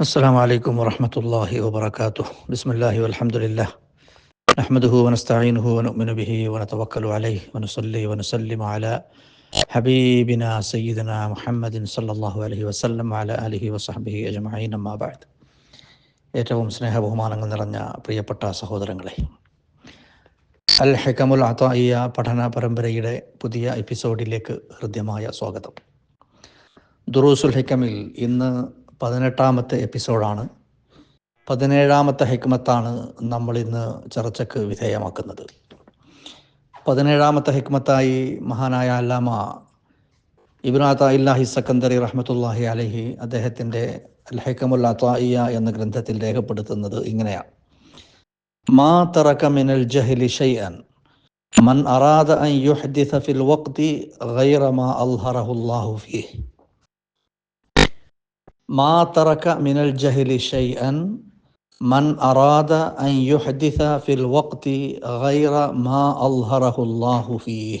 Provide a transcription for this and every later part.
السلام عليكم ورحمة الله وبركاته بسم الله والحمد لله نحمده ونستعينه ونؤمن به ونتوكل عليه ونصلي ونسلم على حبيبنا سيدنا محمد صلى الله عليه وسلم وعلى آله وصحبه أجمعين أما بعد ഏറ്റവും സ്നേഹ ബഹുമാനങ്ങൾ നിറഞ്ഞ പ്രിയപ്പെട്ട സഹോദരങ്ങളെ അൽ ഹെക്കമുൽ അത്തായിയ പഠന പരമ്പരയുടെ പുതിയ എപ്പിസോഡിലേക്ക് ഹൃദ്യമായ സ്വാഗതം ദുറൂസുൽ ഹെക്കമിൽ ഇന്ന് പതിനെട്ടാമത്തെ എപ്പിസോഡാണ്. പതിനേഴാമത്തെ ഹിക്മത്താണ് നമ്മൾ ഇന്ന് ചർച്ചയ്ക്ക് വിധേയമാക്കുന്നത്. പതിനേഴാമത്തെ ഹിക്മത്തായി മഹാനായ അല്ലാമ ഇബ്നാത്ത ഇല്ലാഹി സക്കന്ദറി റഹ്മത്തുല്ലാഹി അലഹി അദ്ദേഹത്തിന്റെ അൽ ഹൈക്കമുൽ അത്തായിയ എന്ന ഗ്രന്ഥത്തിൽ രേഖപ്പെടുത്തുന്നത് ഇങ്ങനെയാണ് മാ തറക്കമിനൽ മിനൽ ജഹലി ഷൈഅൻ. മൻ അറാദ അൻ യുഹ്ദിസ ഫിൽ വഖ്തി ഗൈറ മാ അൽഹറഹുല്ലാഹു ഫീഹ്. മാ മിനൽ ജഹലി മൻ അൻ യുഹദിസ ഫിൽ ഗൈറ മാ അൽഹറഹുല്ലാഹു ഫീ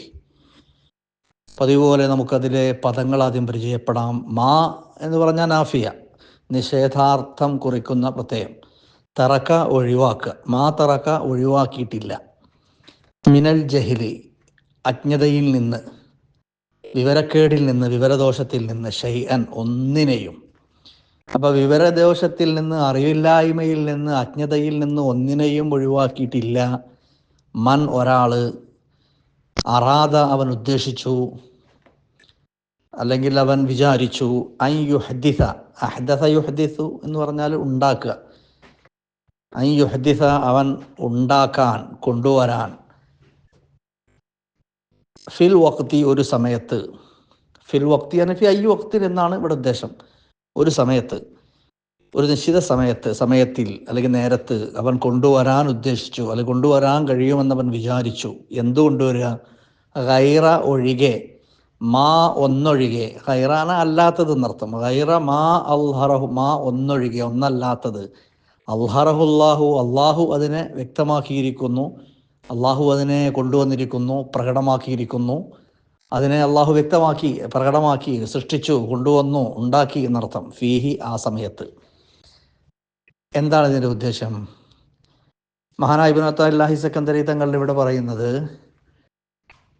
നമുക്കതിലെ പദങ്ങൾ ആദ്യം പരിചയപ്പെടാം. മാ എന്ന് പറഞ്ഞാൽ നാഫിയ നിഷേധാർത്ഥം കുറിക്കുന്ന പ്രത്യയം. തറക്ക ഒഴിവാക്കുക. മാ തറക്ക ഒഴിവാക്കിയിട്ടില്ല. മിനൽ ജഹിലി അജ്ഞതയിൽ നിന്ന് വിവരക്കേടിൽ നിന്ന് വിവരദോഷത്തിൽ നിന്ന് ഷൈഅൻ ഒന്നിനെയും അപ്പൊ വിവരദോഷത്തിൽ നിന്ന് അറിവില്ലായ്മയിൽ നിന്ന് അജ്ഞതയിൽ നിന്ന് ഒന്നിനെയും ഒഴിവാക്കിയിട്ടില്ല. മൻ ഒരാൾ അറാദ അവൻ ഉദ്ദേശിച്ചു. അല്ലെങ്കിൽ അവൻ വിചാരിച്ചു ഐ യുഹദിസ അഹ്ദസ യുഹദിസു എന്ന് പറഞ്ഞാൽ ഉണ്ടാക്കുക. ഐ യുഹദിസ അവൻ ഉണ്ടാക്കാൻ കൊണ്ടുവരാൻ. ഫിൽ വക്തി ഒരു സമയത്ത്. ഫിൽ വക്തി അനഫി ഐ വക്തിൽ എന്നാണ് ഇവിടെ ഉദ്ദേശം. ഒരു സമയത്ത് ഒരു നിശ്ചിത സമയത്ത് സമയത്തിൽ അല്ലെങ്കിൽ നേരത്ത് അവൻ കൊണ്ടുവരാൻ ഉദ്ദേശിച്ചു അല്ലെങ്കിൽ കൊണ്ടുവരാൻ കഴിയുമെന്ന് അവൻ വിചാരിച്ചു. എന്തു കൊണ്ടുവരിക ഗൈറ ഒഴികെ മാ ഒന്നൊഴികെ. ഹൈറാന അല്ലാത്തത് എന്നർത്ഥം ഹൈറ മാ അൽഹറഹു മാ ഒന്നൊഴികെ ഒന്നല്ലാത്തത്. അൽഹറഹുല്ലാഹു അള്ളാഹു അതിനെ വ്യക്തമാക്കിയിരിക്കുന്നു. അള്ളാഹു അതിനെ കൊണ്ടുവന്നിരിക്കുന്നു പ്രകടമാക്കിയിരിക്കുന്നു. അതിനെ അള്ളാഹു വ്യക്തമാക്കി പ്രകടമാക്കി സൃഷ്ടിച്ചു കൊണ്ടുവന്നു ഉണ്ടാക്കി എന്നർത്ഥം ഫീഹി ആ സമയത്ത്. എന്താണ് ഇതിന്റെ ഉദ്ദേശം? മഹാനായിബിനത്ത അല്ലാഹി സെക്കന്ദരി തങ്ങൾ ഇവിടെ പറയുന്നത്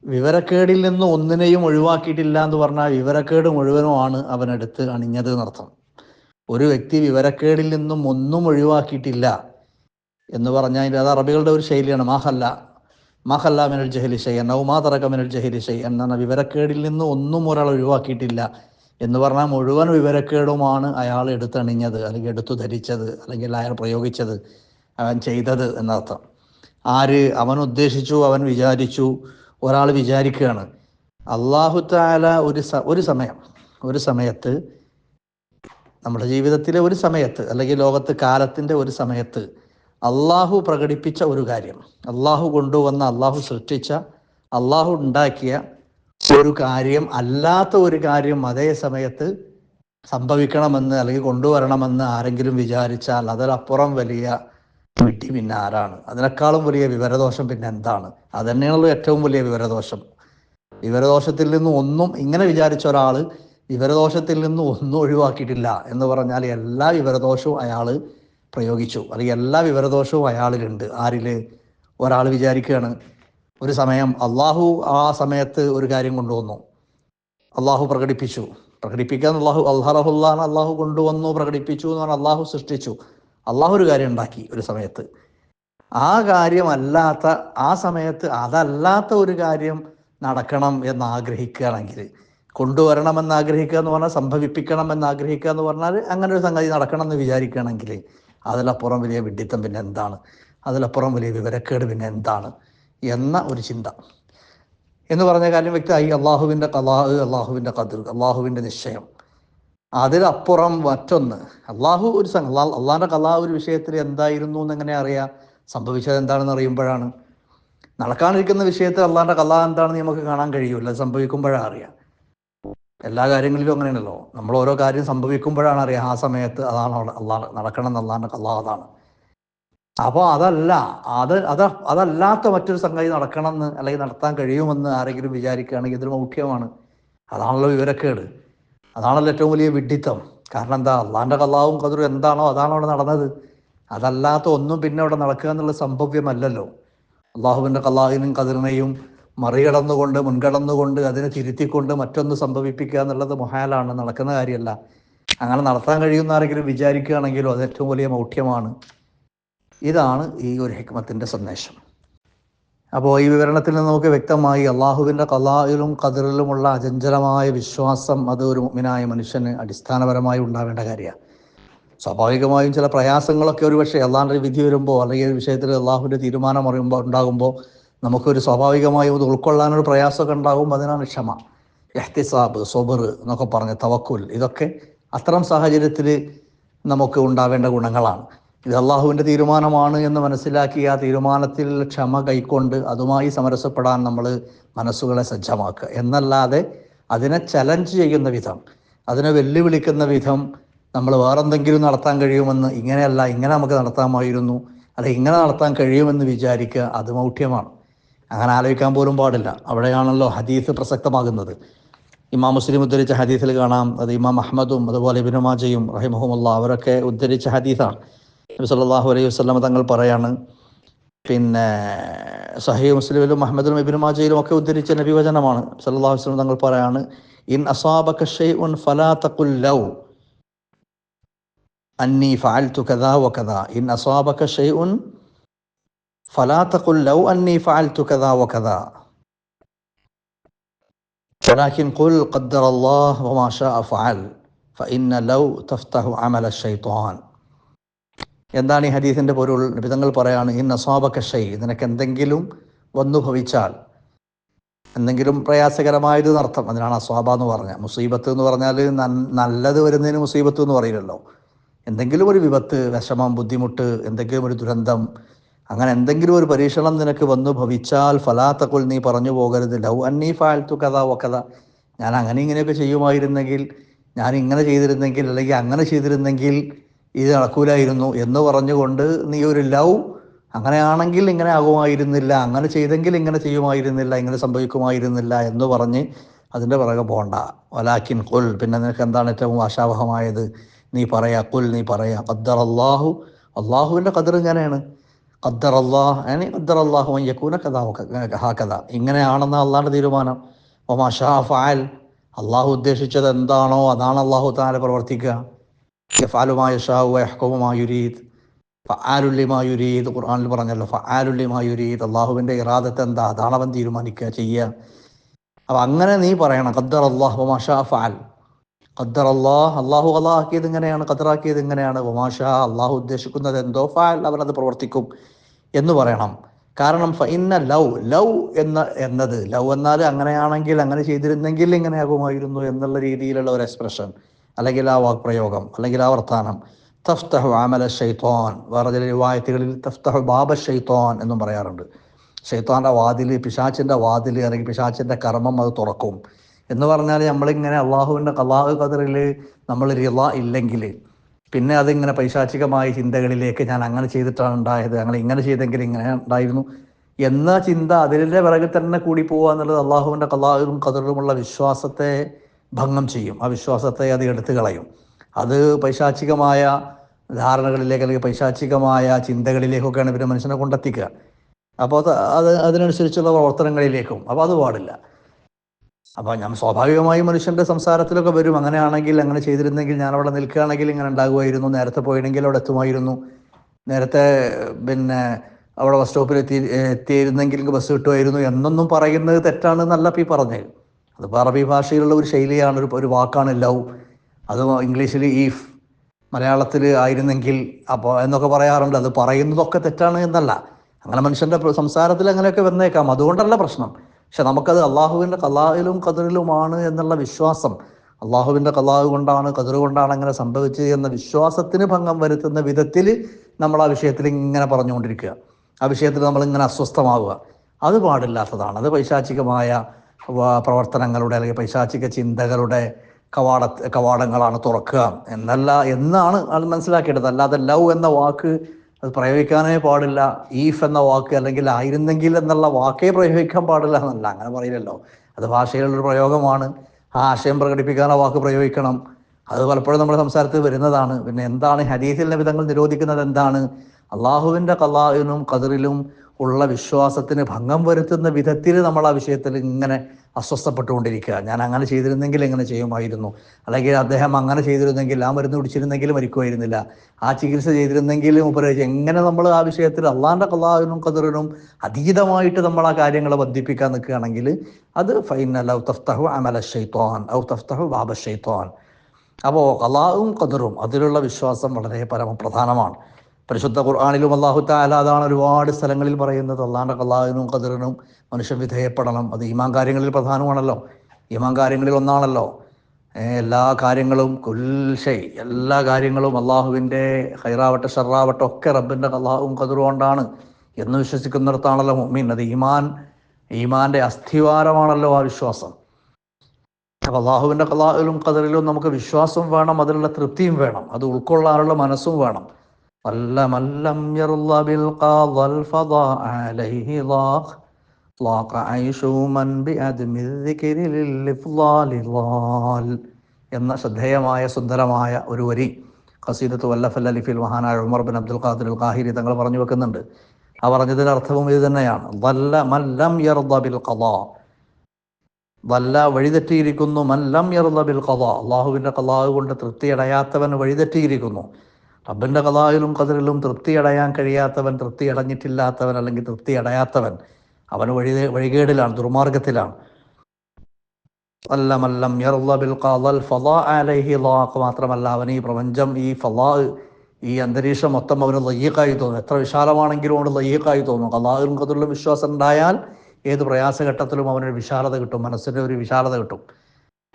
വിവരക്കേടിൽ നിന്ന് ഒന്നിനെയും ഒഴിവാക്കിയിട്ടില്ല എന്ന് പറഞ്ഞാൽ വിവരക്കേട് മുഴുവനുമാണ് അവനെടുത്ത് അണിഞ്ഞത് എന്നർത്ഥം. ഒരു വ്യക്തി വിവരക്കേടിൽ നിന്നും ഒന്നും ഒഴിവാക്കിയിട്ടില്ല എന്ന് പറഞ്ഞാൽ അത് അറബികളുടെ ഒരു ശൈലിയാണ്. മാഹല്ല മാഹല്ല മിനൽ ജഹലി ഷെയ്യൻ തറക്ക മിനൽ ജഹലി ഷെയ്യൻ എന്ന വിവരക്കേടിൽ നിന്ന് ഒന്നും ഒരാൾ ഒഴിവാക്കിയിട്ടില്ല എന്ന് പറഞ്ഞാൽ മുഴുവൻ വിവരക്കേടുമാണ് അയാൾ എടുത്തണിഞ്ഞത് അല്ലെങ്കിൽ എടുത്തു ധരിച്ചത് അല്ലെങ്കിൽ അയാൾ പ്രയോഗിച്ചത് അവൻ ചെയ്തത് എന്നർത്ഥം. ആര് അവൻ ഉദ്ദേശിച്ചു അവൻ വിചാരിച്ചു ഒരാൾ വിചാരിക്കുകയാണ്. അള്ളാഹു താല ഒരു സ ഒരു സമയം ഒരു സമയത്ത് നമ്മുടെ ജീവിതത്തിലെ ഒരു സമയത്ത് അല്ലെങ്കിൽ ലോകത്ത് കാലത്തിന്റെ ഒരു സമയത്ത് അള്ളാഹു പ്രകടിപ്പിച്ച ഒരു കാര്യം. അള്ളാഹു കൊണ്ടുവന്ന അള്ളാഹു സൃഷ്ടിച്ച അള്ളാഹു ഉണ്ടാക്കിയ ഒരു കാര്യം അല്ലാത്ത ഒരു കാര്യം അതേ സമയത്ത് സംഭവിക്കണമെന്ന് അല്ലെങ്കിൽ കൊണ്ടുവരണമെന്ന് ആരെങ്കിലും വിചാരിച്ചാൽ അതിലപ്പുറം വലിയ വിട്ടി പിന്നെ ആരാണ്? അതിനേക്കാളും വലിയ വിവരദോഷം പിന്നെ എന്താണ്? അത് തന്നെയാണല്ലോ ഏറ്റവും വലിയ വിവരദോഷം. വിവരദോഷത്തിൽ നിന്ന് ഒന്നും ഇങ്ങനെ വിചാരിച്ച ഒരാൾ വിവരദോഷത്തിൽ നിന്ന് ഒന്നും ഒഴിവാക്കിയിട്ടില്ല എന്ന് പറഞ്ഞാൽ എല്ലാ വിവരദോഷവും അയാൾ പ്രയോഗിച്ചു. അത് എല്ലാ വിവരദോഷവും അയാളിലുണ്ട്. ആരിൽ ഒരാൾ വിചാരിക്കുകയാണ് ഒരു സമയം അള്ളാഹു ആ സമയത്ത് ഒരു കാര്യം കൊണ്ടുവന്നു. അള്ളാഹു പ്രകടിപ്പിച്ചു. പ്രകടിപ്പിക്കാൻ അള്ളാഹു അള്ളാഹുല്ലാൻ അള്ളാഹു കൊണ്ടുവന്നു പ്രകടിപ്പിച്ചു എന്ന് പറഞ്ഞാൽ അള്ളാഹു സൃഷ്ടിച്ചു. അള്ളാഹു ഒരു കാര്യം ഉണ്ടാക്കി ഒരു സമയത്ത്. ആ കാര്യമല്ലാത്ത ആ സമയത്ത് അതല്ലാത്ത ഒരു കാര്യം നടക്കണം എന്ന് ആഗ്രഹിക്കുകയാണെങ്കിൽ കൊണ്ടുവരണമെന്ന് ആഗ്രഹിക്കുക എന്ന് പറഞ്ഞാൽ സംഭവിപ്പിക്കണം എന്ന് ആഗ്രഹിക്കുക എന്ന് പറഞ്ഞാൽ അങ്ങനെ ഒരു സംഗതി നടക്കണം എന്ന് വിചാരിക്കുകയാണെങ്കിൽ അതിലപ്പുറം വലിയ വിഡിത്തം പിന്നെ എന്താണ്? അതിലപ്പുറം വലിയ വിവരക്കേട് പിന്നെ എന്താണ്? എന്ന ഒരു ചിന്ത. എന്ന് പറഞ്ഞ കാര്യം വ്യക്തമായി. അള്ളാഹുവിന്റെ കലാഹ് അള്ളാഹുവിന്റെ കതിർ അള്ളാഹുവിന്റെ നിശ്ചയം. അതിലപ്പുറം മറ്റൊന്ന്. അള്ളാഹു ഒരു സംഘ അള്ളാഹിന്റെ കലാ ഒരു വിഷയത്തിൽ എന്തായിരുന്നു എന്ന് എങ്ങനെ അറിയാം. സംഭവിച്ചത് എന്താണെന്ന് അറിയുമ്പോഴാണ്. നടക്കാനിരിക്കുന്ന വിഷയത്തിൽ അള്ളാഹിന്റെ കലാ എന്താണെന്ന് നമുക്ക് കാണാൻ കഴിയുമല്ലോ സംഭവിക്കുമ്പോഴാണ് അറിയാം. എല്ലാ കാര്യങ്ങളിലും അങ്ങനെയാണല്ലോ. നമ്മൾ ഓരോ കാര്യം സംഭവിക്കുമ്പോഴാണ് അറിയാം ആ സമയത്ത് അതാണ് അള്ളാഹ് നടക്കണം എന്നുള്ളതാണ് അള്ളാഹ് അതാണ്. അപ്പോൾ അതല്ല അത് അത് അതല്ലാത്ത മറ്റൊരു സംഗതി നടക്കണമെന്ന് അല്ലെങ്കിൽ നടത്താൻ കഴിയുമെന്ന് ആരെങ്കിലും വിചാരിക്കുകയാണെങ്കിൽ ഇതൊരു മൗഖ്യമാണ്. അതാണല്ലോ വിവരക്കേട്. അതാണല്ലോ ഏറ്റവും വലിയ വിഡ്ഢിത്തം. കാരണം എന്താ അള്ളാന്റെ കള്ളാവും കതിരും എന്താണോ അതാണ് അവിടെ നടന്നത്. അതല്ലാത്ത ഒന്നും പിന്നെ അവിടെ നടക്കുക എന്നുള്ള സംഭവ്യമല്ലല്ലോ. അള്ളാഹുവിന്റെ കള്ളാഹിനും കതിറിനെയും മറികടന്നുകൊണ്ട് മുൻകടന്നുകൊണ്ട് അതിനെ തിരുത്തിക്കൊണ്ട് മറ്റൊന്ന് സംഭവിപ്പിക്കുക എന്നുള്ളത് മൊഹാലാണ് നടക്കുന്ന കാര്യമല്ല. അങ്ങനെ നടത്താൻ കഴിയുന്ന ആരെങ്കിലും വിചാരിക്കുകയാണെങ്കിലും അത് ഏറ്റവും വലിയ മൗഢ്യമാണ്. ഇതാണ് ഈ ഒരു ഹിക്മത്തിന്റെ സന്ദേശം. അപ്പോൾ ഈ വിവരണത്തിൽ നിന്ന് നമുക്ക് വ്യക്തമായി അള്ളാഹുവിന്റെ കലായിലും കതിറിലുമുള്ള അചഞ്ചലമായ വിശ്വാസം അത് ഒരു മുഗ്മിനായ മനുഷ്യന് അടിസ്ഥാനപരമായി ഉണ്ടാവേണ്ട കാര്യമാണ്. സ്വാഭാവികമായും ചില പ്രയാസങ്ങളൊക്കെ ഒരു പക്ഷേ അള്ളാഹിന്റെ വിധി വരുമ്പോൾ അല്ലെങ്കിൽ വിഷയത്തിൽ അള്ളാഹുവിന്റെ തീരുമാനം അറിയുമ്പോൾ ഉണ്ടാകുമ്പോൾ നമുക്കൊരു സ്വാഭാവികമായും അത് ഉൾക്കൊള്ളാനൊരു പ്രയാസമൊക്കെ ഉണ്ടാകും അതിനാണ് ക്ഷമ. എഹ്തിസാബ് സൊബർ എന്നൊക്കെ പറഞ്ഞ് തവക്കുൽ. ഇതൊക്കെ അത്തരം സാഹചര്യത്തിൽ നമുക്ക് ഉണ്ടാവേണ്ട ഗുണങ്ങളാണ്. ഇത് അള്ളാഹുവിന്റെ തീരുമാനമാണ് എന്ന് മനസ്സിലാക്കി ആ തീരുമാനത്തിൽ ക്ഷമ കൈക്കൊണ്ട് അതുമായി സമരസപ്പെടാൻ നമ്മൾ മനസ്സുകളെ സജ്ജമാക്കുക. എന്നല്ലാതെ അതിനെ ചലഞ്ച് ചെയ്യുന്ന വിധം അതിനെ വെല്ലുവിളിക്കുന്ന വിധം നമ്മൾ വേറെന്തെങ്കിലും നടത്താൻ കഴിയുമെന്ന് ഇങ്ങനെയല്ല ഇങ്ങനെ നമുക്ക് നടത്താമായിരുന്നു അല്ല ഇങ്ങനെ നടത്താൻ കഴിയുമെന്ന് വിചാരിക്കുക അത് മൗഢ്യമാണ്. അങ്ങനെ ആലോചിക്കാൻ പോലും പാടില്ല. അവിടെയാണല്ലോ ഹദീസ് പ്രസക്തമാകുന്നത്. ഇമാം മുസ്ലിം ഉദ്ധരിച്ച ഹദീസിൽ കാണാം. അത് ഇമാം അഹമ്മദും അതുപോലെ ഇബിനുമാജയും റഹിമഹുമുള്ള അവരൊക്കെ ഉദ്ധരിച്ച ഹദീസാണ്. നബി അലൈഹി വസല്ലം തങ്ങൾ പറയാണ് പിന്നെ സഹീ മുസ്ലിമിലും അഹമ്മദിലും ഇബിനുമാജയിലും ഒക്കെ ഉദ്ധരിച്ച നബിവചനമാണ് സല്ലല്ലാഹു അലൈഹി വസല്ലം തങ്ങൾ പറയാണ് ഇൻ അസാബക ഷൈഉൻ ഫലാ തഖുൽ ലൗ അന്നി ഫഅൽതു കദാ വകദാ ഇൻ അസാബക ഫലാ തഖുൽ ലൗ അന്നി ഫഅൽതു കദാ വകദാ ولكن قل قدر الله وما شاء فعل فإن لو تفتح عمل الشيطان എന്താണ് ഈ ഹദീസിന്റെ പൊരുൾ നിബിതങ്ങൾ പറയാണ് ഈ നസാബക ഷൈ നിനക്ക് എന്തെങ്കിലും വന്നു ഭവിച്ചാൽ എന്തെങ്കിലും പ്രയാസകരമായത് എന്നർത്ഥം അതിനാണ് അസ്വാബ എന്ന് പറഞ്ഞ മുസീബത്ത് എന്ന് പറഞ്ഞാൽ നല്ലത് വരുന്നതിന് മുസീബത്ത് എന്ന് പറയില്ലല്ലോ എന്തെങ്കിലും ഒരു വിപത്ത് വിഷമം ബുദ്ധിമുട്ട് എന്തെങ്കിലും ഒരു ദുരന്തം അങ്ങനെ എന്തെങ്കിലും ഒരു പരീക്ഷണം നിനക്ക് വന്നു ഭവിച്ചാൽ ഫലാത്തക്കുൾ നീ പറഞ്ഞു പോകരുത്. ലൗ അന്നീ ഫാൽത്തു കഥ ഒക്കഥ ഞാൻ അങ്ങനെ ഇങ്ങനെയൊക്കെ ചെയ്യുമായിരുന്നെങ്കിൽ ഞാൻ ഇങ്ങനെ ചെയ്തിരുന്നെങ്കിൽ അല്ലെങ്കിൽ അങ്ങനെ ചെയ്തിരുന്നെങ്കിൽ ഇത് നടക്കൂലായിരുന്നു എന്ന് പറഞ്ഞുകൊണ്ട് നീ ഒരു ലവ് അങ്ങനെയാണെങ്കിൽ ഇങ്ങനെ ആകുമായിരുന്നില്ല അങ്ങനെ ചെയ്തെങ്കിൽ ഇങ്ങനെ ചെയ്യുമായിരുന്നില്ല ഇങ്ങനെ സംഭവിക്കുമായിരുന്നില്ല എന്ന് പറഞ്ഞ് അതിന്റെ പിറകെ പോണ്ട. വലാക്കിൻ കുൽ പിന്നെ നിനക്ക് എന്താണ് ഏറ്റവും ആശാവഹമായത്? നീ പറയാ കുൽ നീ പറയാ ഖദ്ദർ അള്ളാഹു അള്ളാഹുവിന്റെ ഖദർ ഇങ്ങനെയാണ്. കഥ ഇങ്ങനെയാണെന്ന് അള്ളാഹിന്റെ തീരുമാനം. അള്ളാഹു ഉദ്ദേശിച്ചത് എന്താണോ അതാണ് അള്ളാഹു താല പ്രവർത്തിക്കുക. ഖുർആനിൽ പറഞ്ഞല്ലോ ഫആലുല്ലിമായുരീദ് അള്ളാഹുവിന്റെ ഇറാദത്ത് എന്താ? അതാണ് അവൻ തീരുമാനിക്കുക ചെയ്യുക. അപ്പം അങ്ങനെ നീ പറയണം ഖദ്ദർ അള്ളാഹു മാഷാ ഫാൽ. ഖദ്ദർ അള്ളാഹ് അള്ളാഹു അള്ളാഹാക്കിയത് ഇങ്ങനെയാണ് ഖദറാക്കിയത് ഇങ്ങനെയാണ്. ഒമാഷ അള്ളാഹു ഉദ്ദേശിക്കുന്നത് എന്തോ ഫാൽ അത് പ്രവർത്തിക്കും എന്ന് പറയണം. കാരണം ഇന്ന ലവ് ലവ് എന്ന എന്നത് ലവ് എന്നാൽ അങ്ങനെയാണെങ്കിൽ അങ്ങനെ ചെയ്തിരുന്നെങ്കിൽ ഇങ്ങനെയാകുമായിരുന്നു എന്നുള്ള രീതിയിലുള്ള ഒരു എക്സ്പ്രഷൻ അല്ലെങ്കിൽ ആ വാക്പ്രയോഗം അല്ലെങ്കിൽ ആ വർത്താനം. തഫ്തഹു ആമല ഷെയ്ത്തോൻ വേറെ ചില രൂപായത്തുകളിൽ തഫ്തഹു ബാബ ഷെയ്ത്തോൻ എന്നും പറയാറുണ്ട്. ഷെയ്ത്താന്റെ വാതിൽ പിശാച്ചിന്റെ വാതിൽ അല്ലെങ്കിൽ പിശാച്ചിന്റെ കർമ്മം അത് തുറക്കും. എന്ന് പറഞ്ഞാൽ നമ്മളിങ്ങനെ അള്ളാഹുവിന്റെ കലാഹു കതിറിൽ നമ്മൾ റിള ഇല്ലെങ്കിൽ പിന്നെ അതിങ്ങനെ പൈശാചികമായ ചിന്തകളിലേക്ക് ഞാൻ അങ്ങനെ ചെയ്തിട്ടാണ് ഉണ്ടായത്. അങ്ങനെ ഇങ്ങനെ ചെയ്തെങ്കിൽ ഇങ്ങനെ ഉണ്ടായിരുന്നു. എന്ന ചിന്ത അതിലെ പിറകിൽ തന്നെ കൂടി പോവുക എന്നുള്ളത് അള്ളാഹുവിന്റെ കലാഹുവും കതിറിലുമുള്ള വിശ്വാസത്തെ ഭംഗം ചെയ്യും. ആ വിശ്വാസത്തെ അത് എടുത്തു കളയും. അത് പൈശാചികമായ ധാരണകളിലേക്ക് അല്ലെങ്കിൽ പൈശാചികമായ ചിന്തകളിലേക്കൊക്കെയാണ് പിന്നെ മനുഷ്യനെ കൊണ്ടെത്തിക്കുക. അപ്പോൾ അത് അത് അതിനനുസരിച്ചുള്ള പ്രവർത്തനങ്ങളിലേക്കും. അപ്പോൾ അത് പാടില്ല. അപ്പോൾ ഞാൻ സ്വാഭാവികമായി മനുഷ്യന്റെ സംസാരത്തിലൊക്കെ വരും. അങ്ങനെയാണെങ്കിൽ അങ്ങനെ ചെയ്തിരുന്നെങ്കിൽ ഞാൻ അവിടെ നിൽക്കുകയാണെങ്കിൽ ഇങ്ങനെ ഉണ്ടാകുമായിരുന്നു. നേരത്തെ പോയിരുന്നെങ്കിൽ അവിടെ എത്തുമായിരുന്നു. നേരത്തെ പിന്നെ അവിടെ ബസ് സ്റ്റോപ്പിൽ എത്തി എത്തിയിരുന്നെങ്കിൽ ബസ് കിട്ടുമായിരുന്നു. എന്നൊന്നും പറയുന്നത് തെറ്റാണ് എന്നല്ല പി പറഞ്ഞത്. അതിപ്പോൾ അറബി ഭാഷയിലുള്ള ഒരു ശൈലിയാണ് ഒരു ഒരു വാക്കാണ് ലവ് അത് ഇംഗ്ലീഷിൽ ഈഫ് മലയാളത്തിൽ ആയിരുന്നെങ്കിൽ അപ്പോൾ എന്നൊക്കെ പറയാറുണ്ട്. അത് പറയുന്നതൊക്കെ തെറ്റാണ് എന്നല്ല. അങ്ങനെ മനുഷ്യന്റെ സംസാരത്തിൽ അങ്ങനെയൊക്കെ വന്നേക്കാം. അതുകൊണ്ടല്ല പ്രശ്നം. പക്ഷെ നമുക്കത് അള്ളാഹുവിന്റെ കലാഹിലും കതിറിലുമാണ് എന്നുള്ള വിശ്വാസം. അള്ളാഹുവിന്റെ കലാഹ് കൊണ്ടാണ് കതിർ കൊണ്ടാണ് അങ്ങനെ സംഭവിച്ചത് എന്ന വിശ്വാസത്തിന് ഭംഗം വരുത്തുന്ന വിധത്തിൽ നമ്മൾ ആ വിഷയത്തിൽ ഇങ്ങനെ പറഞ്ഞുകൊണ്ടിരിക്കുക. ആ വിഷയത്തിൽ നമ്മൾ ഇങ്ങനെ അസ്വസ്ഥമാവുക. അത് പാടില്ലാത്തതാണ്. അത് പൈശാചികമായ പ്രവർത്തനങ്ങളുടെ അല്ലെങ്കിൽ പൈശാചിക ചിന്തകളുടെ കവാട കവാടങ്ങളാണ് തുറക്കുക. എന്നല്ല എന്നാണ് അത് മനസ്സിലാക്കിയത് അല്ലാതെ ലവ് എന്ന വാക്ക് അത് പ്രയോഗിക്കാനേ പാടില്ല ഈഫ് എന്ന വാക്ക് അല്ലെങ്കിൽ ആയിരുന്നെങ്കിൽ എന്നുള്ള വാക്കേ പ്രയോഗിക്കാൻ പാടില്ല എന്നല്ല അങ്ങനെ പറയില്ലല്ലോ. അത് ഭാഷയിലുള്ളൊരു പ്രയോഗമാണ്. ആ ആശയം പ്രകടിപ്പിക്കാൻ ആ വാക്ക് പ്രയോഗിക്കണം. അത് പലപ്പോഴും നമ്മുടെ സംസാരത്തിൽ വരുന്നതാണ്. പിന്നെ എന്താണ് ഹദീസിൽ വിധങ്ങൾ നിരോധിക്കുന്നത് എന്താണ്? അള്ളാഹുവിന്റെ കല്ലാഹുവിനും കതിറിലും ഉള്ള വിശ്വാസത്തിന് ഭംഗം വരുത്തുന്ന വിധത്തിൽ നമ്മൾ ആ വിഷയത്തിൽ ഇങ്ങനെ അസ്വസ്ഥപ്പെട്ടുകൊണ്ടിരിക്കുക. ഞാൻ അങ്ങനെ ചെയ്തിരുന്നെങ്കിൽ എങ്ങനെ ചെയ്യുമായിരുന്നു. അല്ലെങ്കിൽ അദ്ദേഹം അങ്ങനെ ചെയ്തിരുന്നെങ്കിൽ ആ മരുന്ന് കുടിച്ചിരുന്നെങ്കിൽ മരിക്കുമായിരുന്നില്ല. ആ ചികിത്സ ചെയ്തിരുന്നെങ്കിലും ഉപയോഗിച്ച് എങ്ങനെ നമ്മൾ ആ വിഷയത്തിൽ അള്ളാന്റെ കലാഹിനും കതിറിനും അതീതമായിട്ട് നമ്മൾ ആ കാര്യങ്ങളെ ബന്ധിപ്പിക്കാൻ നിൽക്കുകയാണെങ്കിൽ അത് ഫൈനൽ ഔ തഫ്തഹു അമല ഷെയ്ത്തോൻ ഔ തഫ്തഹു ബാബ ഷെയ്ത്തോൻ അപ്പോൾ കലാവും കതിറും അതിലുള്ള വിശ്വാസം വളരെ പരമപ്രധാനമാണ്. പരിശുദ്ധ ഖുർആാനിലും അള്ളാഹു താല അതാണ് ഒരുപാട് സ്ഥലങ്ങളിൽ പറയുന്നത്. അള്ളാന്റെ കലാവിനും കതിറിനും മനുഷ്യൻ വിധേയപ്പെടണം. അത് ഈമാൻ കാര്യങ്ങളിൽ പ്രധാനമാണല്ലോ. ഈമാൻ കാര്യങ്ങളിൽ ഒന്നാണല്ലോ. എല്ലാ കാര്യങ്ങളും കുൽഷൈ എല്ലാ കാര്യങ്ങളും അള്ളാഹുവിന്റെ ഹൈറാവട്ടെ ഷറാവട്ടെ ഒക്കെ റബ്ബിന്റെ കലാവും കതിറും കൊണ്ടാണ് എന്ന് വിശ്വസിക്കുന്നിടത്താണല്ലോ മുഅ്മിൻ. അത് ഈമാൻ ഈമാന്റെ അസ്ഥിവാരമാണല്ലോ ആ വിശ്വാസം. അപ്പോൾ അള്ളാഹുവിന്റെ കലാഹിലും കതിറിലും നമുക്ക് വിശ്വാസം വേണം അതിലുള്ള തൃപ്തിയും വേണം അത് ഉൾക്കൊള്ളാനുള്ള മനസ്സും വേണം. قل لم يرضى بالقاضى الفضاء عليه ضاق ضاق عيش من بأدم الذكر للإفضال ضال എന്ന ശ്രദ്ധേയമായ സുന്ദരമായ ഒരു വരി ഖസീദത്ത് വല്ലഫൽ അലിഫിൽ മഹാനായ ഉമർ ബിൻ അബ്ദുൽ ഖാദിർ അൽ ഖാഹിരി തങ്ങൾ പറഞ്ഞു വെക്കുന്നുണ്ട്. ആ പറഞ്ഞതിന്റെ അർത്ഥവും ഇത് തന്നെയാണ്. വല്ല മല്ലം യർദ ബിൽ കഥാ വല്ല വഴിതെറ്റിയിരിക്കുന്നു മല്ലം യർദ ബിൽ കഥാ അള്ളാഹുവിന്റെ കഥാവ് കൊണ്ട് തൃപ്തിയടയാത്തവൻ വഴിതെറ്റിയിരിക്കുന്നു. റബ്ബിന്റെ കഥായിലും കതിരിലും തൃപ്തിയടയാൻ കഴിയാത്തവൻ തൃപ്തി അടഞ്ഞിട്ടില്ലാത്തവൻ അല്ലെങ്കിൽ തൃപ്തി അടയാത്തവൻ അവൻ വഴി വഴികേടിലാണ് ദുർമാർഗത്തിലാണ്. അലൈഹി മാത്രമല്ല അവൻ ഈ പ്രപഞ്ചം ഈ ഫലാ ഈ അന്തരീക്ഷം മൊത്തം അവന് ലയ്യക്കായി തോന്നും. എത്ര വിശാലമാണെങ്കിലും അവന് ലയ്യക്കായി തോന്നും. കലാഹിലും കതിരിലും വിശ്വാസം ഉണ്ടായാൽ ഏത് പ്രയാസഘട്ടത്തിലും അവനൊരു വിശാലത കിട്ടും. മനസ്സിന്റെ ഒരു വിശാലത കിട്ടും.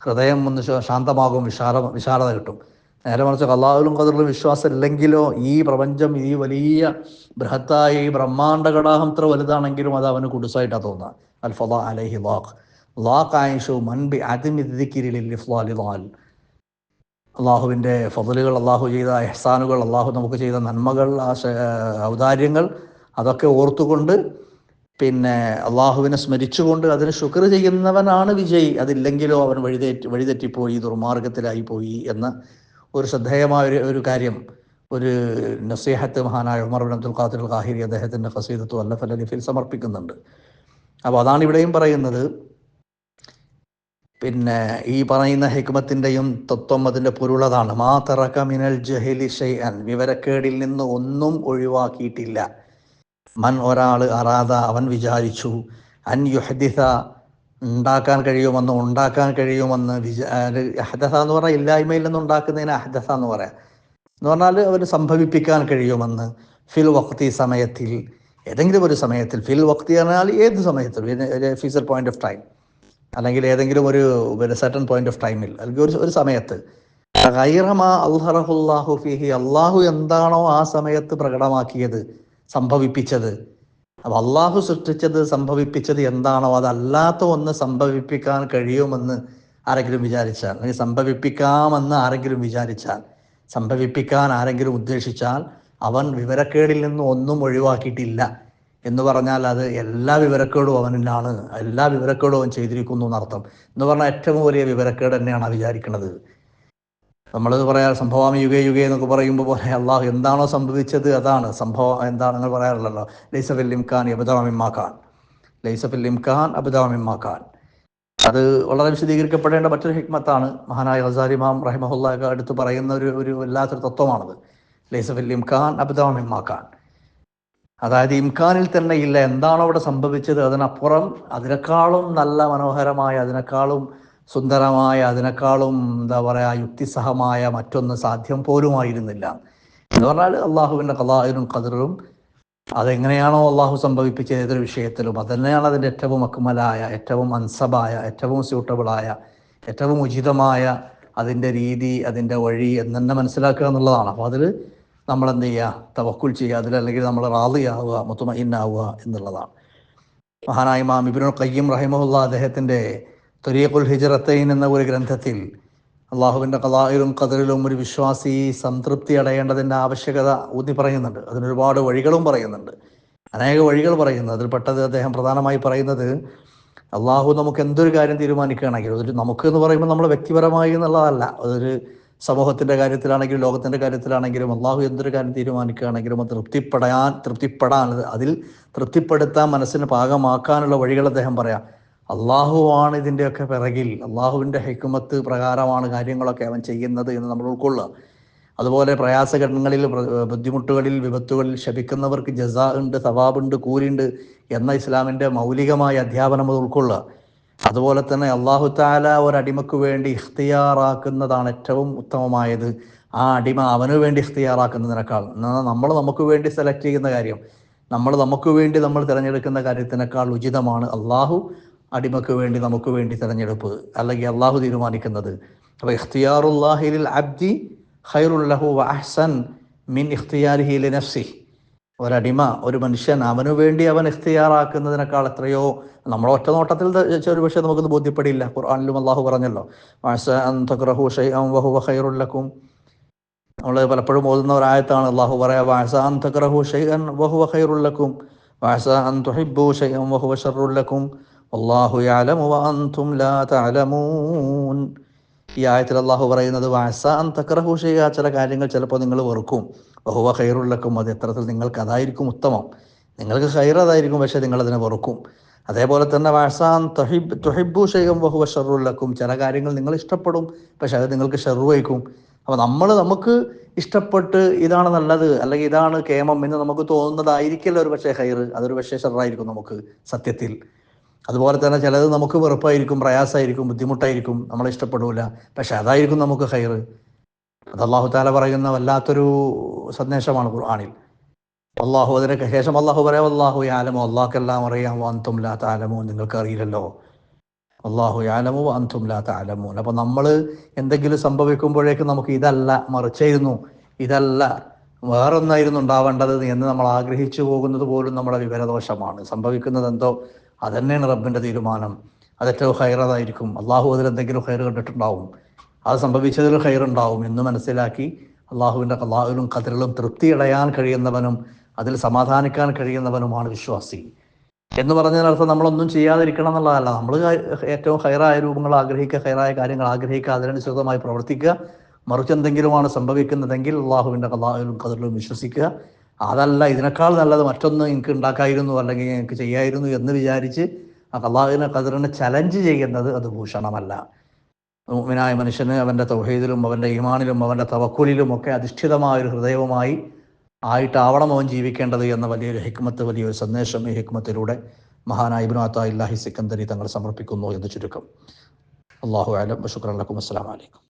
ഹൃദയം ഒന്ന് ശാന്തമാകും വിശാല വിശാലത കിട്ടും. നേരെ മറിച്ച് കല്ലാവിലും കതിറിലും വിശ്വാസം ഇല്ലെങ്കിലോ ഈ പ്രപഞ്ചം ഈ വലിയ ബൃഹത്തായ ഈ ബ്രഹ്മാണ്ട ഘടാഹം ഇത്ര വലുതാണെങ്കിലും അത് അവന് കുടുസായിട്ടാണ് തോന്നുക അൽ ഫലാ അലഹി ലാഖ്. ലാഖ് ആയിഷു മൻബി അതിമിദ്ദിക്കിരിലിഫ്ലാൽ അള്ളാഹുവിന്റെ ഫതലുകൾ അള്ളാഹു ചെയ്ത എഹ്സാനുകൾ അള്ളാഹു നമുക്ക് ചെയ്ത നന്മകൾ ഔദാര്യങ്ങൾ അതൊക്കെ ഓർത്തുകൊണ്ട് പിന്നെ അള്ളാഹുവിനെ സ്മരിച്ചുകൊണ്ട് അതിന് ശുക്ർ ചെയ്യുന്നവനാണ് വിജയി. അതില്ലെങ്കിലോ അവൻ വഴിതെറ്റി വഴിതെറ്റിപ്പോയി ദുർമാർഗത്തിലായി പോയി എന്ന ഒരു ശ്രദ്ധേയമായ ഒരു ഒരു കാര്യം. ഒരു നസീഹത്ത് മഹാനായ ഉമർ ബിൻ അബ്ദുൽ ഖാദിർ ഖാഹിരി അദ്ദേഹത്തിന്റെ ഖസീദത്ത് അല്ല ഫലലിഫിൽ സമർപ്പിക്കുന്നുണ്ട്. അപ്പോൾ അതാണ് ഇവിടെയും പറയുന്നത്. പിന്നെ ഈ പറയുന്ന ഹിക്മത്തിന്റെയും തത്വം അതിന്റെ പൊരുളതാണ് മാ തറക്ക മിനൽ ജഹലി ഷൈഅൻ. വിവരക്കേടിൽ നിന്ന് ഒന്നും ഒഴിവാക്കിയിട്ടില്ല. മൻ ഒരാൾ അറാദ അവൻ വിചാരിച്ചു. അൻ യുഹദിസ ഉണ്ടാക്കാൻ കഴിയുമെന്ന് ഉണ്ടാക്കാൻ കഴിയുമെന്ന് വിചാ എന്ന് പറഞ്ഞാൽ ഇല്ലായ്മയിൽ നിന്ന് ഉണ്ടാക്കുന്നതിന് അഹദസ എന്ന് പറയാം. എന്ന് പറഞ്ഞാൽ അവർ സംഭവിപ്പിക്കാൻ കഴിയുമെന്ന് ഫിൽ വക്തി സമയത്തിൽ ഏതെങ്കിലും ഒരു സമയത്തിൽ ഫിൽ വക്തി പറഞ്ഞാൽ ഏത് സമയത്തും ഫ്യൂച്ചർ പോയിന്റ് ഓഫ് ടൈം അല്ലെങ്കിൽ ഏതെങ്കിലും ഒരു സെർട്ടൺ പോയിന്റ് ഓഫ് ടൈമിൽ അല്ലെങ്കിൽ ഒരു ഒരു സമയത്ത്. അള്ളാഹു എന്താണോ ആ സമയത്ത് പ്രകടമാക്കിയത് സംഭവിപ്പിച്ചത് അപ്പൊ അള്ളാഹു സൃഷ്ടിച്ചത് സംഭവിപ്പിച്ചത് എന്താണോ അതല്ലാത്ത ഒന്ന് സംഭവിപ്പിക്കാൻ കഴിയുമെന്ന് ആരെങ്കിലും വിചാരിച്ചാൽ അല്ലെങ്കിൽ സംഭവിപ്പിക്കാമെന്ന് ആരെങ്കിലും വിചാരിച്ചാൽ സംഭവിപ്പിക്കാൻ ആരെങ്കിലും ഉദ്ദേശിച്ചാൽ അവൻ വിവരക്കേടിൽ നിന്ന് ഒന്നും ഒഴിവാക്കിയിട്ടില്ല എന്ന് പറഞ്ഞാൽ അത് എല്ലാ വിവരക്കേടും അവനിലാണ്. എല്ലാ വിവരക്കേടും അവൻ ചെയ്തിരിക്കുന്നു എന്നർത്ഥം. എന്ന് പറഞ്ഞാൽ ഏറ്റവും വലിയ വിവരക്കേട് തന്നെയാണ് വിചാരിക്കുന്നത്. നമ്മൾ പറയാ സംഭവം യുഗേ യുഗേ എന്നൊക്കെ പറയുമ്പോൾ പോലെ അള്ളാഹു എന്താണോ സംഭവിച്ചത് അതാണ്. സംഭവം എന്താണ് നിങ്ങൾ പറയാറുള്ളല്ലോ? ലൈസഫിൽ ഇംഖാൻ അബുദാമിമാക്കാൻ ലൈസഫിൽ ഇംഖാൻ അബുദാമിമാക്കാൻ അത് വളരെ വിശദീകരിക്കപ്പെടേണ്ട മറ്റൊരു ഹിക്മത്താണ് മഹാനായ ഹസാരിമാം റഹിമഹുല്ല ഒക്കെ എടുത്ത് പറയുന്ന ഒരു ഒരു വല്ലാത്തൊരു തത്വമാണത്. ലൈസഫിൽ ഇംഖാൻ അബുദാമിമാക്കാൻ അതായത് ഇംഖാനിൽ തന്നെ ഇല്ല എന്താണോ അവിടെ സംഭവിച്ചത്? അതിനപ്പുറം അതിനേക്കാളും നല്ല മനോഹരമായ അതിനേക്കാളും സുന്ദരമായ അതിനേക്കാളും എന്താ പറയുക യുക്തിസഹമായ മറ്റൊന്ന് സാധ്യം പോലുമായിരുന്നില്ല. എന്ന് പറഞ്ഞാൽ അള്ളാഹുവിന്റെ കലാഹിനും കതിറും അതെങ്ങനെയാണോ അള്ളാഹു സംഭവിപ്പിച്ചത് ഏതൊരു വിഷയത്തിലും അതന്നെയാണ് അതിന്റെ ഏറ്റവും അക്മലായ ഏറ്റവും അൻസബായ ഏറ്റവും സ്യൂട്ടബിളായ ഏറ്റവും ഉചിതമായ അതിന്റെ രീതി അതിന്റെ വഴി എന്ന് തന്നെ മനസ്സിലാക്കുക എന്നുള്ളതാണ്. അപ്പോൾ അതിൽ നമ്മൾ എന്ത് ചെയ്യുക തവക്കുൽ ചെയ്യുക അതിൽ അല്ലെങ്കിൽ നമ്മൾ റാളിയാവുക മുത്തുമയിന്നാവുക എന്നുള്ളതാണ്. മഹാനായ ഇമാം ഇബ്നുൽ ഖയ്യിം റഹിമുള്ള അദ്ദേഹത്തിന്റെ തൊരീഖുൽ ഹിജറത്തൈൻ എന്ന ഒരു ഗ്രന്ഥത്തിൽ അള്ളാഹുവിന്റെ കലായിലും കതിരിലും ഒരു വിശ്വാസി സംതൃപ്തി അടയേണ്ടതിന്റെ ആവശ്യകത ഊന്നി പറയുന്നുണ്ട്. അതിനൊരുപാട് വഴികളും പറയുന്നുണ്ട്. അനേക വഴികൾ പറയുന്നു. അതിൽ പെട്ടത് അദ്ദേഹം പ്രധാനമായി പറയുന്നത് അള്ളാഹു നമുക്ക് എന്തൊരു കാര്യം തീരുമാനിക്കുകയാണെങ്കിൽ അതൊരു നമുക്ക് എന്ന് പറയുമ്പോൾ നമ്മൾ വ്യക്തിപരമായി എന്നുള്ളതല്ല. അതൊരു സമൂഹത്തിന്റെ കാര്യത്തിലാണെങ്കിലും ലോകത്തിന്റെ കാര്യത്തിലാണെങ്കിലും അള്ളാഹു എന്തൊരു കാര്യം തീരുമാനിക്കുകയാണെങ്കിലും അത് തൃപ്തിപ്പെടാൻ തൃപ്തിപ്പെടാൻ അതിൽ തൃപ്തിപ്പെടുത്താൻ മനസ്സിന് പാകമാക്കാനുള്ള വഴികൾ അദ്ദേഹം പറയാം. അള്ളാഹുവാണ് ഇതിന്റെയൊക്കെ പിറകിൽ. അള്ളാഹുവിന്റെ ഹെക്കുമത്ത് പ്രകാരമാണ് കാര്യങ്ങളൊക്കെ അവൻ ചെയ്യുന്നത് എന്ന് നമ്മൾ ഉൾക്കൊള്ളുക. അതുപോലെ പ്രയാസഘട്ടങ്ങളിൽ ബുദ്ധിമുട്ടുകളിൽ വിപത്തുകളിൽ ശപിക്കുന്നവർക്ക് ജസാ ഉണ്ട് സവാബുണ്ട് കൂലിണ്ട് എന്ന ഇസ്ലാമിന്റെ മൗലികമായ അധ്യാപനം അത് ഉൾക്കൊള്ളുക. അതുപോലെ തന്നെ അള്ളാഹു താല ഒരടിമക്ക് വേണ്ടി ഇഖ്തിയാറാക്കുന്നതാണ് ഏറ്റവും ഉത്തമമായത്. ആ അടിമ അവന് വേണ്ടി ഇഖ്തിയാറാക്കുന്നതിനേക്കാൾ. നമ്മൾ നമുക്ക് വേണ്ടി സെലക്ട് ചെയ്യുന്ന കാര്യം. നമ്മൾ നമുക്ക് വേണ്ടി നമ്മൾ തിരഞ്ഞെടുക്കുന്ന കാര്യത്തിനേക്കാൾ ഉചിതമാണ് അള്ളാഹു അടിമക്ക് വേണ്ടി നമുക്ക് വേണ്ടി തിരഞ്ഞെടുപ്പ് അല്ലെങ്കിൽ അള്ളാഹു തീരുമാനിക്കുന്നത്. അപ്പോൾ ഇഖ്തിയാറുല്ലാഹിൽ അബ്ദി ഹൈറുല്ലഹു അഹ്സൻ മിൻ ഇഖ്തിയാരിഹി നഫ്സി ഒരടിമ ഒരു മനുഷ്യൻ അവനു വേണ്ടി അവൻ ഇഖ്തിയാറാക്കുന്നതിനേക്കാൾ എത്രയോ നമ്മൾ ഒറ്റ നോട്ടത്തിൽ ഒരു പക്ഷേ നമുക്കൊന്ന് ബോധ്യപ്പെടില്ല. ഖുർആാനിലും അള്ളാഹു പറഞ്ഞല്ലോ ഖൈറുല്ലക്കും നമ്മൾ പലപ്പോഴും ഓതുന്ന ഒരായത്താണ് അള്ളാഹു പറയാ വാസാൻ തക്രഹു ഷൈഅൻ വഹുവ ഖൈറുല്ലക്കും വാസ അൻ ഷൈഅൻ വഹുവ ഷർറുല്ലക്കും അള്ളാഹു യഅലമു വഅൻതും ലാ തലമൂൻ ഈ ആയത്തിൽ അള്ളാഹു പറയുന്നത് വാസാൻ തക്രഹു ചില കാര്യങ്ങൾ ചിലപ്പോൾ നിങ്ങൾ വെറുക്കും. ബഹുവ ഖൈറുള്ളക്കും അത് എത്രത്തിൽ നിങ്ങൾക്ക് അതായിരിക്കും ഉത്തമം. നിങ്ങൾക്ക് ഖൈർ അതായിരിക്കും പക്ഷേ നിങ്ങളതിനെ വെറുക്കും. അതേപോലെ തന്നെ വാസാൻ തൊഹിബ് തൊഹിബു ഷെയ്യം ബഹുവ ഷെറുള്ളക്കും ചില കാര്യങ്ങൾ നിങ്ങൾ ഇഷ്ടപ്പെടും പക്ഷെ അത് നിങ്ങൾക്ക് ഷെറു വയ്ക്കും അപ്പോൾ നമ്മൾ നമുക്ക് ഇഷ്ടപ്പെട്ട് ഇതാണ് നല്ലത് അല്ലെങ്കിൽ ഇതാണ് കേമം എന്ന് നമുക്ക് തോന്നുന്നതായിരിക്കില്ല ഒരു പക്ഷേ ഹൈർ അതൊരു പക്ഷേ ഷെറായിരിക്കും നമുക്ക് സത്യത്തിൽ. അതുപോലെ തന്നെ ചിലത് നമുക്ക് വെറുപ്പായിരിക്കും പ്രയാസമായിരിക്കും ബുദ്ധിമുട്ടായിരിക്കും നമ്മൾ ഇഷ്ടപ്പെടില്ല പക്ഷെ അതായിരിക്കും നമുക്ക് ഹൈർ അത് അള്ളാഹു താല പറയുന്ന വല്ലാത്തൊരു സന്ദേശമാണ് ഖുർആാനിൽ. അള്ളാഹു അതിനൊക്കെ ശേഷം അള്ളാഹു പറയാം അള്ളാഹു യാലമോ അള്ളാഹ്ക്കെല്ലാം അറിയാം അന്തും ലാ താലമോ നിങ്ങൾക്ക് അറിയില്ലല്ലോ. അള്ളാഹു യാലമോ അന്തും ലാ താലമോ അപ്പൊ നമ്മൾ എന്തെങ്കിലും സംഭവിക്കുമ്പോഴേക്കും നമുക്ക് ഇതല്ല മറിച്ചായിരുന്നു ഇതല്ല വേറൊന്നായിരുന്നു ഉണ്ടാവേണ്ടത് എന്ന് നമ്മൾ ആഗ്രഹിച്ചു പോകുന്നത് പോലും നമ്മുടെ വിവരദോഷമാണ്. സംഭവിക്കുന്നത് എന്തോ അതന്നെയാണ് റബ്ബിന്റെ തീരുമാനം. അത് ഏറ്റവും ഹൈറതായിരിക്കും അള്ളാഹു അതിൽ എന്തെങ്കിലും ഹൈർ കണ്ടിട്ടുണ്ടാവും. അത് സംഭവിച്ചതിൽ ഹൈറുണ്ടാവും എന്ന് മനസ്സിലാക്കി അള്ളാഹുവിന്റെ അള്ളാഹുവിലും കതിരിലും തൃപ്തിയടയാൻ കഴിയുന്നവനും അതിൽ സമാധാനിക്കാൻ കഴിയുന്നവനുമാണ് വിശ്വാസി. എന്ന് പറഞ്ഞതിനർത്ഥം നമ്മളൊന്നും ചെയ്യാതിരിക്കണം എന്നുള്ളതല്ല. നമ്മൾ ഏറ്റവും ഹൈറായ രൂപങ്ങൾ ആഗ്രഹിക്കുക ഹൈറായ കാര്യങ്ങൾ ആഗ്രഹിക്കുക അതിനനുസൃതമായി പ്രവർത്തിക്കുക. മറിച്ച് എന്തെങ്കിലുമാണ് സംഭവിക്കുന്നതെങ്കിൽ അള്ളാഹുവിന്റെ അള്ളാഹുവിലും കതിരിലും വിശ്വസിക്കുക. അതല്ല ഇതിനേക്കാൾ നല്ലത് മറ്റൊന്ന് എനിക്ക് ഉണ്ടാക്കായിരുന്നു അല്ലെങ്കിൽ എനിക്ക് ചെയ്യായിരുന്നു എന്ന് വിചാരിച്ച് ആ അള്ളാഹുവിനെ കതിറിനെ ചലഞ്ച് ചെയ്യുന്നത് അത് ഭൂഷണമല്ല. മുഅ്മിനായ മനുഷ്യന് അവന്റെ തൗഹീദിലും അവന്റെ ഈമാനിലും അവന്റെ തവക്കുലിലും ഒക്കെ അധിഷ്ഠിതമായ ഒരു ഹൃദയവുമായി ആയിട്ടാവണം അവൻ ജീവിക്കേണ്ടത് എന്ന വലിയൊരു ഹിക്മത്ത് വലിയൊരു സന്ദേശം ഈ ഹിക്മത്തിലൂടെ മഹാനായ ഇബ്നാത്ത ഇല്ലാഹി സിക്കന്ദരി തങ്ങൾ സമർപ്പിക്കുന്നു എന്ന് ചുരുക്കം. അള്ളാഹു അലം. ശുക്രൻ അസ്സാം അലൈക്കും.